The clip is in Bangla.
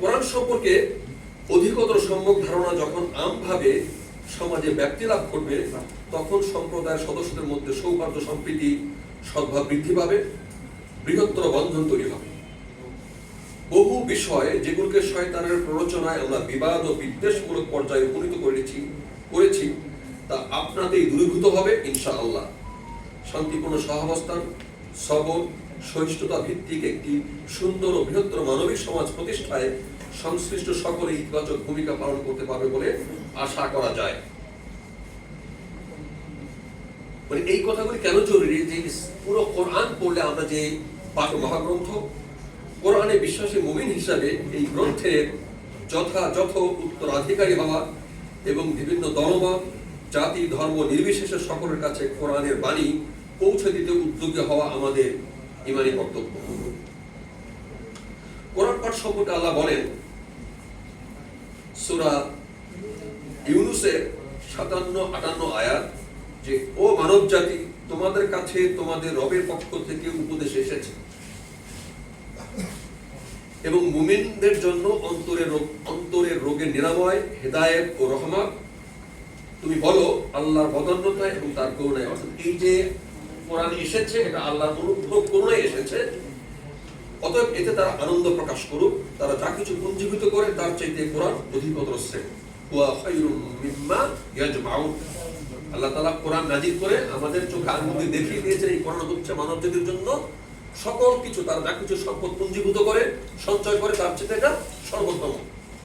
কোরআন সম্পর্কে অধিকতর সম্যক ধারণা যখন আমভাবে সমাজে ব্যক্তি লাভ করবে, তখন সম্প্রদায়ের সদস্যদের মধ্যে সৌহার্দ্য, সম্প্রীতি, সদ্ভাব বৃদ্ধি পাবে, বৃহত্তর বন্ধন তৈরি হবে। বহু বিষয় যেগুলোকে শয়তানের প্ররোচনায় আমরা বিবাদ ও বিদ্বেষমূলক পর্যায়ে উপনীত করেছি করেছি, তা আপনাতেই দূরীভূত হবে, ইনশাআল্লাহ। শান্তিপূর্ণ সহাবস্থান সবল সহিষ্ণুতা ভিত্তিক একটি সুন্দর ও বৃহত্তর মানবিক সমাজ প্রতিষ্ঠায় সংশ্লিষ্ট সকলে ইতিবাচক ভূমিকা পালন করতে পারবে বলে আশা করা যায়। মানে এই কথাগুলি কেন জরুরি? যে পুরো কোরআন পড়লে আমরা যে পাঠ মহাগ্রন্থ, কোরআনে বিশ্বাসী মুমিন হিসাবে এই গ্রন্থের যথাযথ উত্তরাধিকারী হওয়া এবং বিভিন্ন দলমত, জাতি, ধর্ম নির্বিশেষে সকলের কাছে কোরআনের বাণী পৌঁছে দিতে উদ্যোগী হওয়া আমাদের ইমানি কর্তব্য কোরআন পাঠ সম্পর্কে আল্লাহ বলেন, সূরা ইউনুসের সাতান্ন, আটান্ন আয়াত যে, ও মানব জাতি তোমাদের কাছে তোমাদের রবের পক্ষ থেকে উপদেশ এসেছে। এবং মুমিনদের জন্য অন্তরের রোগ অন্তরের রোগের নিরাময়, হেদায়েত ও রহমত। তুমি বলো, আল্লাহর বদান্যতায় এবং তার করুণায় অর্থাৎ এই যে কোরআন এসেছে, এটা আল্লাহর অনুগ্রহ করুণায় এসেছে। অতএব এতে তারা আনন্দ প্রকাশ করুক, তারা যা কিছু পুঞ্জীভূত করে, তার চাইতে কোরআন অধিকতর আল্লাহ কোরআন করে আমাদের চোখে আনন্দে দেখিয়ে দিয়েছেন এই কোরআন হচ্ছে মানব জাতির জন্য। সকল কিছু, তারা যা কিছু সম্পদ পুঞ্জীভূত করে, সঞ্চয় করে, তার চেয়ে এটা সর্বোত্তম।